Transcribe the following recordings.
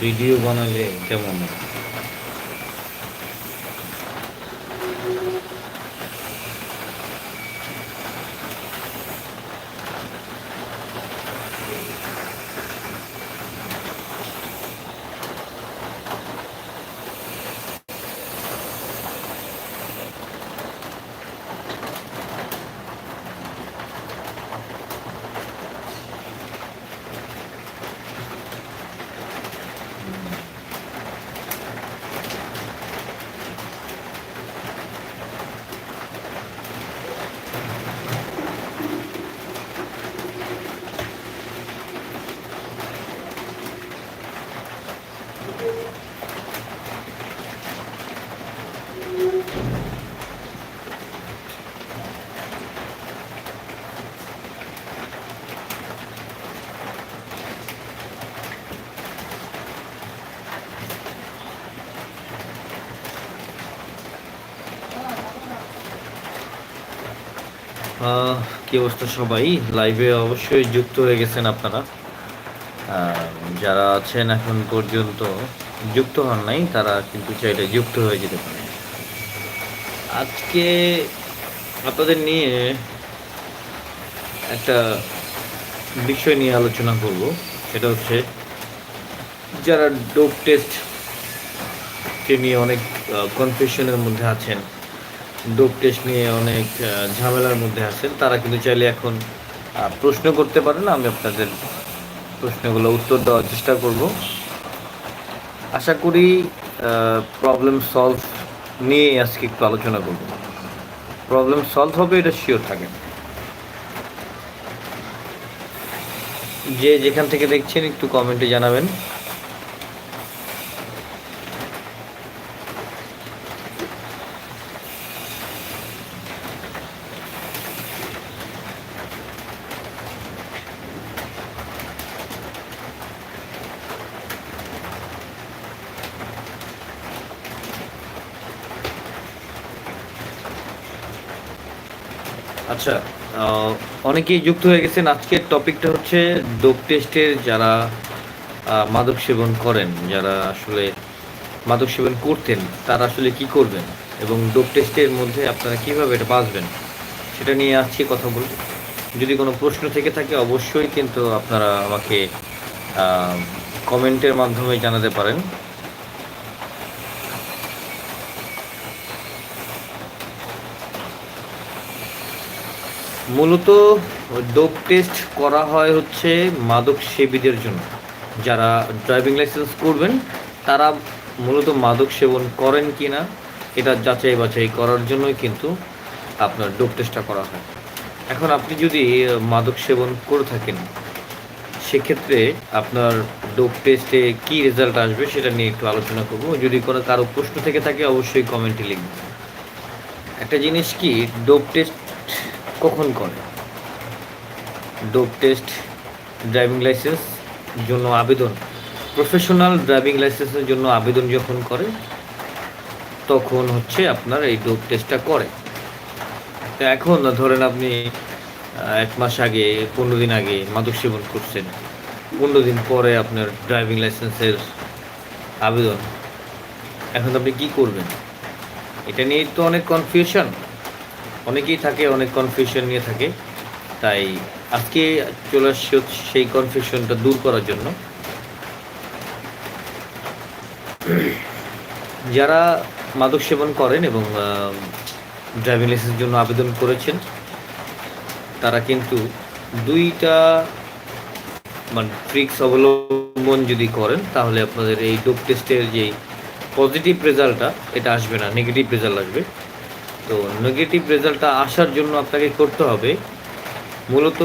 Video বানালে কেমন কি অবস্থা সবাই? লাইভে অবশ্যই যুক্ত হয়ে গেছেন আপনারা। যারা আছেন এখন পর্যন্ত যুক্ত হন নাই, তারা কিন্তু চাইলে যুক্ত হয়ে যেতে পারে আজকে আপনাদের নিয়ে একটা বিষয় নিয়ে আলোচনা করব। সেটা হচ্ছে, যারা ডোপ টেস্ট নিয়ে অনেক কনফিউশনের মধ্যে আছেন ডোপ টেস্ট নিয়ে অনেক ঝামেলার মধ্যে আছেন। তারা কিন্তু চাইলে এখন প্রশ্ন করতে পারেন। আমি আপনাদের প্রশ্নগুলো উত্তর দেওয়ার চেষ্টা করব। আশা করি প্রবলেম সলভ নিয়ে আজকে একটু আলোচনা করব। প্রবলেম সলভ হবে, এটা শিওর থাকে যে যেখান থেকে দেখছেন, একটু কমেন্টে জানাবেন। আচ্ছা অনেকেই যুক্ত হয়ে গেছেন। আজকের টপিকটা হচ্ছে ডোপ টেস্টের যারা মাদক সেবন করেন, যারা আসলে মাদক সেবন করতেন, তারা আসলে কি করবেন? এবং ডোপ টেস্টের মধ্যে আপনারা কীভাবে এটা বাঁচবেন? সেটা নিয়ে আজকে কথা বলব। যদি কোনো প্রশ্ন থেকে থাকে, অবশ্যই কিন্তু আপনারা আমাকে কমেন্টের মাধ্যমে জানাতে পারেন। মূলত ডোপ টেস্ট করা হয় হচ্ছে মাদক সেবীদের জন্য। যারা ড্রাইভিং লাইসেন্স করবেন, তারা মূলত মাদক সেবন করেন কি না এটা যাচাই বাছাই করার জন্যই কিন্তু আপনার ডোপ টেস্টটা করা হয়। এখন আপনি যদি মাদক সেবন করে থাকেন, সেক্ষেত্রে আপনার ডোপ টেস্টে কী রেজাল্ট আসবে সেটা নিয়ে একটু আলোচনা করব। যদি কোনো কারও প্রশ্ন থেকে থাকে, অবশ্যই কমেন্টে লিখবেন। একটা জিনিস কি ডোপ টেস্ট কখন করে? ডোপ টেস্ট, ড্রাইভিং লাইসেন্স জন্য আবেদন। প্রফেশনাল ড্রাইভিং লাইসেন্সের জন্য আবেদন যখন করে, তখন হচ্ছে আপনার এই ডোপ টেস্টটা করে। তো এখন ধরেন আপনি এক মাস আগে, পনেরো দিন আগে মাদক সেবন করছেন, পনেরো দিন পরে আপনার ড্রাইভিং লাইসেন্সের আবেদন। এখন আপনি কি করবেন? এটা নিয়ে তো অনেক কনফিউশন অনেকেই থাকে, অনেক কনফিউশন নিয়ে থাকে। তাই আজকে চলে আসছি সেই কনফিউশনটা দূর করার জন্য। যারা মাদক সেবন করেন এবং ড্রাইভিং লাইসেন্সের জন্য আবেদন করেছেন, তারা কিন্তু দুইটা মানে ট্রিক্স অবলম্বন যদি করেন, তাহলে আপনাদের এই ডোপ টেস্টের যে পজিটিভ রেজাল্টটা এটা আসবে না নেগেটিভ রেজাল্ট আসবে। তো নেগেটিভ রেজাল্টটা আসার জন্য আপনাকে করতে হবে। মূলত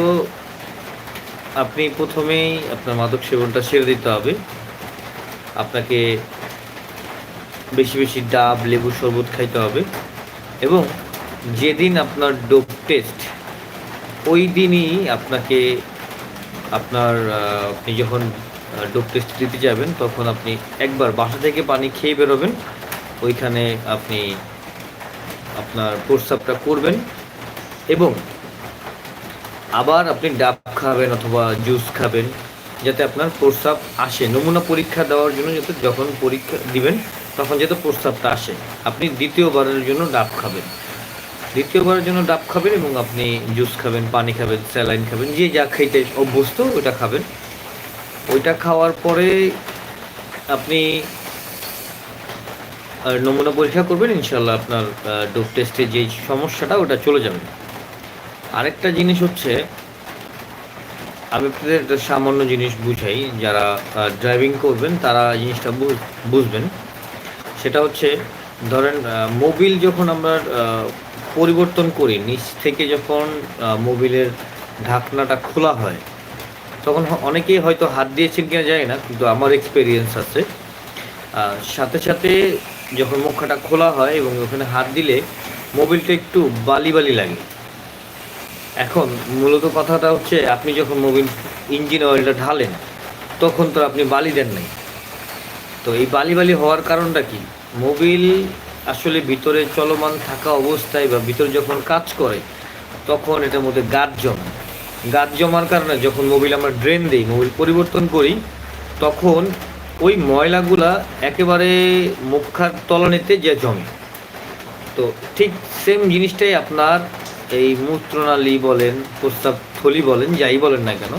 আপনি প্রথমেই আপনার মাদক সেবনটা ছেড়ে দিতে হবে। আপনাকে বেশি বেশি ডাব লেবু শরবত খাইতে হবে এবং যেদিন আপনার ডোপ টেস্ট, ওই দিনই আপনাকে আপনার আপনি যখন ডোপ টেস্ট দিতে যাবেন, তখন আপনি একবার বাসা থেকে পানি খেয়ে বেরোবেন। ওইখানে আপনি আপনার প্রস্রাবটা করবেন এবং আবার আপনি ডাব খাবেন অথবা জুস খাবেন যাতে আপনার প্রস্তাব আসে। নমুনা পরীক্ষা দেওয়ার জন্য যাতে যখন পরীক্ষা দিবেন, তখন যাতে প্রস্তাবটা আসে। আপনি দ্বিতীয়বারের জন্য ডাব খাবেন। দ্বিতীয়বারের জন্য ডাব খাবেন এবং আপনি জুস খাবেন, পানি খাবেন, স্যালাইন খাবেন, যে যা খাইতে অভ্যস্ত ওইটা খাবেন। ওইটা খাওয়ার পরে আপনি নমুনা পরীক্ষা করবেন ইনশাল্লাহ আপনার ডোপ টেস্টে যে সমস্যাটা, ওটা চলে যাবে। আরেকটা জিনিস হচ্ছে, আমি আপনাদের একটা সামান্য জিনিস বুঝাই, যারা ড্রাইভিং করবেন, তারা জিনিসটা বুঝ- বুঝবেন। সেটা হচ্ছে, ধরেন মোবিল যখন আমরা পরিবর্তন করি, নিচ থেকে যখন মোবিলের ঢাকনাটা খোলা হয়, তখন অনেকেই হয়তো হাত দিয়েছেন কিনা যায় না, কিন্তু আমার এক্সপিরিয়েন্স আছে। সাথে সাথে যখন মুখটা খোলা হয় এবং ওখানে হাত দিলে মোবিলটা একটু বালি বালি লাগে। এখন মূলত কথাটা হচ্ছে, আপনি যখন মোবিল ইঞ্জিন অয়েলটা ঢালেন, তখন তো আপনি বালি দেন নাই। তো এই বালি বালি হওয়ার কারণটা কি? মোবিল আসলে ভিতরে চলমান থাকা অবস্থায় বা ভিতরে যখন কাজ করে, তখন এটার মধ্যে গাছ জমে। গাছ জমার কারণে যখন মোবিল আমরা ড্রেন দিই, মোবিল পরিবর্তন করি, তখন ওই ময়লাগুলা একেবারে মুখার তলানিতে যে জমে। তো ঠিক সেম জিনিসটাই আপনার এই মূত্রনালী বলেন, প্রস্তাব থলি বলেন, যাই বলেন না কেন,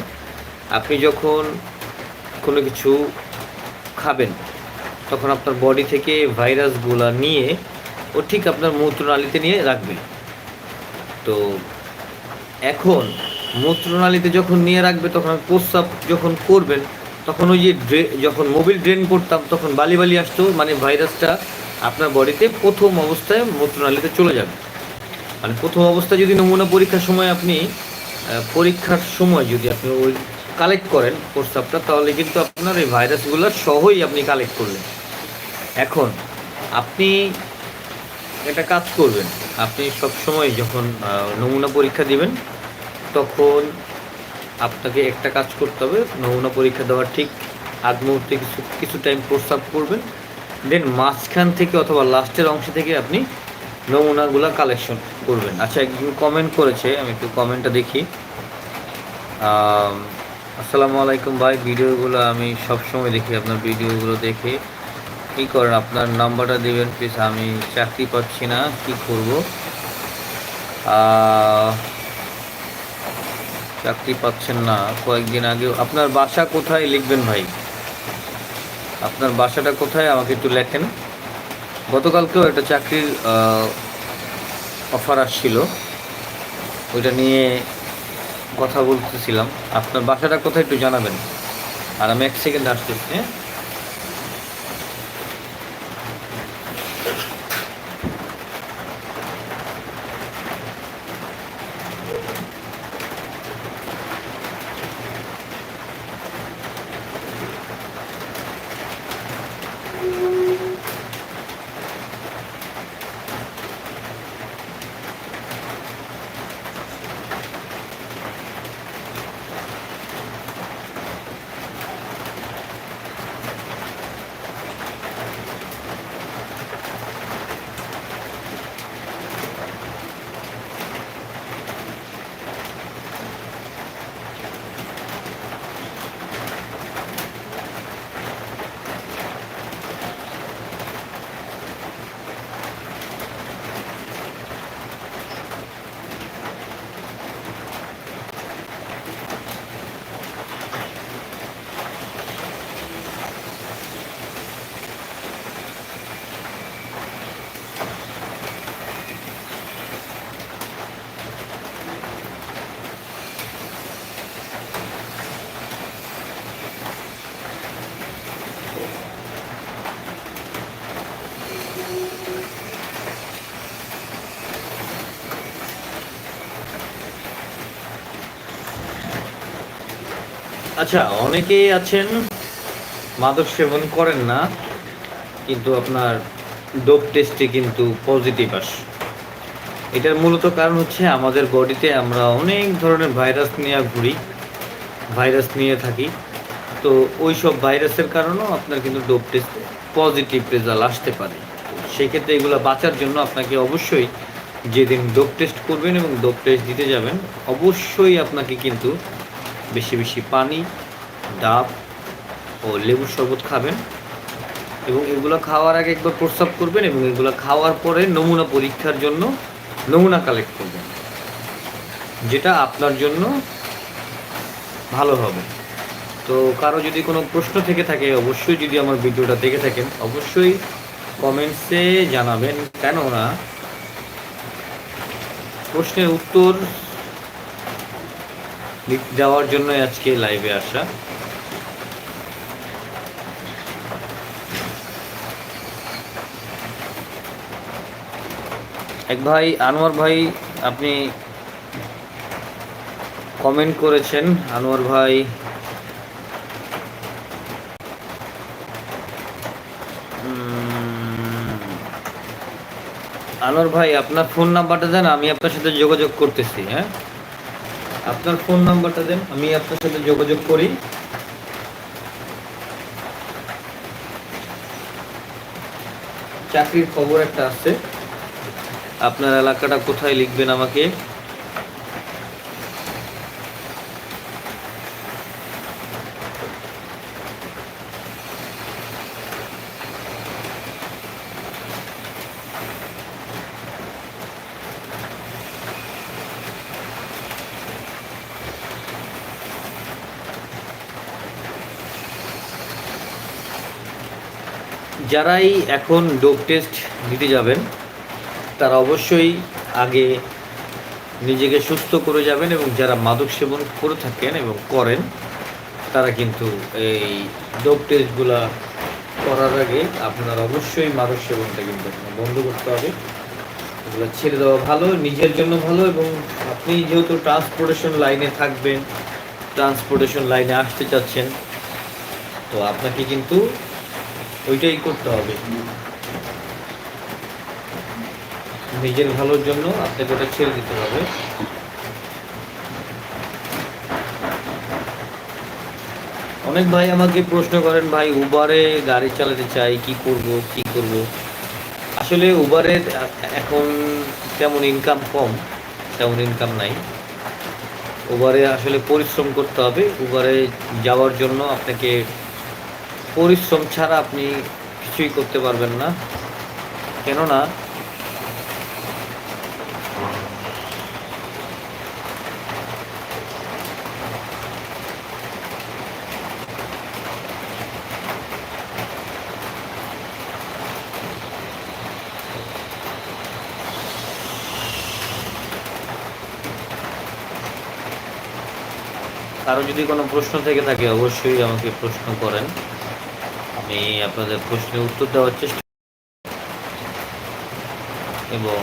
আপনি যখন কোনো কিছু খাবেন, তখন আপনার বডি থেকে ভাইরাসগুলা নিয়ে ও ঠিক আপনার মূত্রনালীতে নিয়ে রাখবে তো এখন মূত্রনালীতে যখন নিয়ে রাখবে, তখন প্রস্রাব যখন করবেন তখন ওই যে যখন মোবিল ড্রেন করতাম, তখন বালি বালি আসতো মানে ভাইরাসটা আপনার বডিতে প্রথম অবস্থায় মূত্রনালীতে চলে যাবে। মানে প্রথম অবস্থায় যদি নমুনা পরীক্ষার সময় আপনি পরীক্ষার সময় যদি আপনি ওই কালেক্ট করেন প্রস্তাবটা, তাহলে কিন্তু আপনার এই ভাইরাসগুলো সহই আপনি কালেক্ট করলেন। এখন আপনি একটা কাজ করবেন। আপনি সব সময় যখন নমুনা পরীক্ষা দিবেন, তখন আপনাকে একটা কাজ করতে হবে, নমুনা পরীক্ষা দেওয়ার ঠিক আগ মুহূর্তে কিছু কিছু টাইম প্রস্তাব করবেন দেন মাঝখান থেকে অথবা লাস্টের অংশ থেকে আপনি নমুনাগুলো কালেকশন করবেন। আচ্ছা একজন কমেন্ট করেছে, আমি একটু কমেন্টটা দেখি। আসসালামু আলাইকুম ভাই, ভিডিওগুলো আমি সব সময় দেখি, আপনার ভিডিওগুলো দেখে। কি করেন, আপনার নাম্বারটা দিবেন প্লিজ আমি চাকরি পাচ্ছি না, কি করব? চাকরি পাচ্ছেন না। কয়েকদিন আগে আপনার বাসা কোথায় লিখবেন ভাই? আপনার বাসাটা কোথায়? আমাকে একটু লেখেন। গতকালকেও একটা চাকরির অফার আসছিল। ওইটা নিয়ে কথা বলতেছিলাম। আপনার বাসাটা কোথায় একটু জানাবেন। আর আমি এক সেকেন্ড আসতেছি হ্যাঁ? আচ্ছা অনেকেই আছেন, মাদক সেবন করেন না, কিন্তু আপনার ডোপ টেস্টে কিন্তু পজিটিভ আসে। এটার মূলত কারণ হচ্ছে আমাদের বডিতে আমরা অনেক ধরনের ভাইরাস নিয়ে ঘুরি, ভাইরাস নিয়ে থাকি। তো ওই সব ভাইরাসের কারণেও আপনার কিন্তু ডোপ টেস্ট পজিটিভ রেজাল্ট আসতে পারে। সেক্ষেত্রে এগুলো বাঁচার জন্য আপনাকে অবশ্যই যেদিন ডোপ টেস্ট করবেন এবং ডোপ টেস্ট দিতে যাবেন, অবশ্যই আপনাকে কিন্তু বেশি বেশি পানি, ডাব ও লেবুর শরবত খাবেন এবং এগুলো খাওয়ার আগে একবার প্রস্রাব করবেন এবং এগুলো খাওয়ার পরে নমুনা পরীক্ষার জন্য নমুনা কালেক্ট করবেন, যেটা আপনার জন্য ভালো হবে। তো কারও যদি কোনো প্রশ্ন থেকে থাকে, অবশ্যই যদি আমার ভিডিওটা দেখে থাকেন, অবশ্যই কমেন্টসে জানাবেন। কেননা প্রশ্নের উত্তর দেওয়ার জন্য আজকে লাইভে আসা। এক ভাই, আনোয়ার ভাই, আপনি কমেন্ট করেছেন। আনোয়ার ভাই আনোয়ার ভাই, আপনার ফোন নাম্বারটা দেন, আমি আপনার সাথে যোগাযোগ করতেছি হ্যাঁ? আপনার ফোন নাম্বারটা দেন, আমি আপনার সাথে যোগাযোগ করি। চাকরির খবর একটা আছে। আপনার এলাকাটা কোথায় লিখবেন আমাকে? যারাই এখন ডোপ টেস্ট দিতে যাবেন, তারা অবশ্যই আগে নিজেকে সুস্থ করে যাবেন এবং যারা মাদক সেবন করে থাকেন এবং করেন, তারা কিন্তু এই ডোপ টেস্টগুলা করার আগে আপনার অবশ্যই মাদক সেবনটা কিন্তু বন্ধ করতে হবে। এগুলো ছেড়ে দেওয়া ভালো, নিজের জন্য ভালো এবং আপনি যেহেতু ট্রান্সপোর্টেশন লাইনে থাকবেন ট্রান্সপোর্টেশন লাইনে আসতে চাচ্ছেন, তো আপনাকে কিন্তু ওইটাই করতে হবে। নিজের ভালোর জন্য আপনাকে ওটা ছেড়ে দিতে হবে। অনেক ভাই আমাকে প্রশ্ন করেন, ভাই উবারে গাড়ি চালাতে চাই, কি করব কি করব? আসলে উবারের এখন তেমন ইনকাম কম, তেমন ইনকাম নাই। উবারে আসলে পরিশ্রম করতে হবে। উবারে যাওয়ার জন্য আপনাকে পরিশ্রম ছাড়া আপনি কিছুই করতে পারবেন না। কেননা, কারও যদি কোনো প্রশ্ন থেকে থাকে, অবশ্যই আমাকে প্রশ্ন করেন। আমি আপনাদের প্রশ্নের উত্তর দেওয়ার চেষ্টা এবং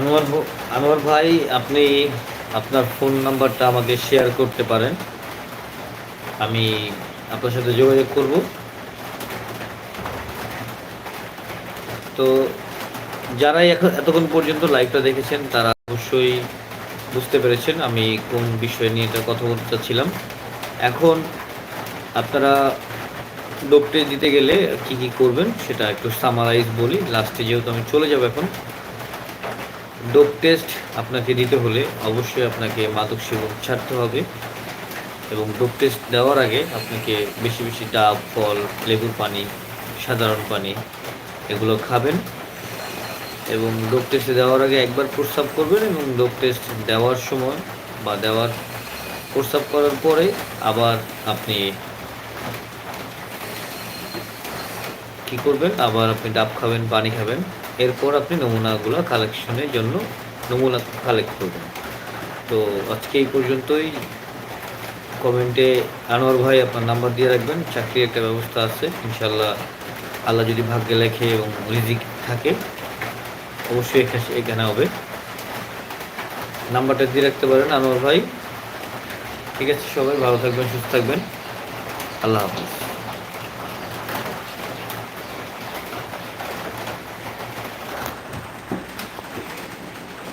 আনোয়ার আনোয়ার ভাই, আপনি আপনার ফোন নাম্বারটা আমাকে শেয়ার করতে পারেন। আমি আপনার সাথে যোগাযোগ করব। তো যারাই এখন এতক্ষণ পর্যন্ত লাইভটা দেখেছেন, তারা অবশ্যই বুঝতে পেরেছেন আমি কোন বিষয় নিয়ে এটা কথা বলতে চাচ্ছিলাম। এখন আপনারা ডোপটে দিতে গেলে কি কি করবেন সেটা একটু সামারাইজ বলি। লাস্টে যেহেতু আমি চলে যাব এখন ডোপ টেস্ট আপনাকে দিতে হলে অবশ্যই আপনাকে মাদক সেবন ছাড়তে হবে এবং ডোপ টেস্ট দেওয়ার আগে আপনাকে বেশি বেশি ডাব, ফল, লেবুর পানি, সাধারণ পানি এগুলো খাবেন এবং ডোপ টেস্টে দেওয়ার আগে একবার প্রস্রাব করবেন এবং ডোপ টেস্ট দেওয়ার সময় বা দেওয়ার প্রস্রাব করার পরে আবার আপনি কি করবেন? আবার আপনি ডাব খাবেন, পানি খাবেন। এরপর আপনি নমুনাগুলো কালেকশনের জন্য নমুনা কালেক্ট করবেন। তো আজকে এই পর্যন্তই। কমেন্টে আনোয়ার ভাই আপনার নাম্বার দিয়ে রাখবেন। চাকরির একটা ব্যবস্থা আছে ইনশাল্লাহ আল্লাহ যদি ভাগ্যে লেখে এবং রিজিক থাকে, অবশ্যই এখানে- এখানে হবে। নাম্বারটা দিয়ে রাখতে পারেন আনোয়ার ভাই। ঠিক আছে সবাই, ভালো থাকবেন, সুস্থ থাকবেন। আল্লাহ হাফিজ।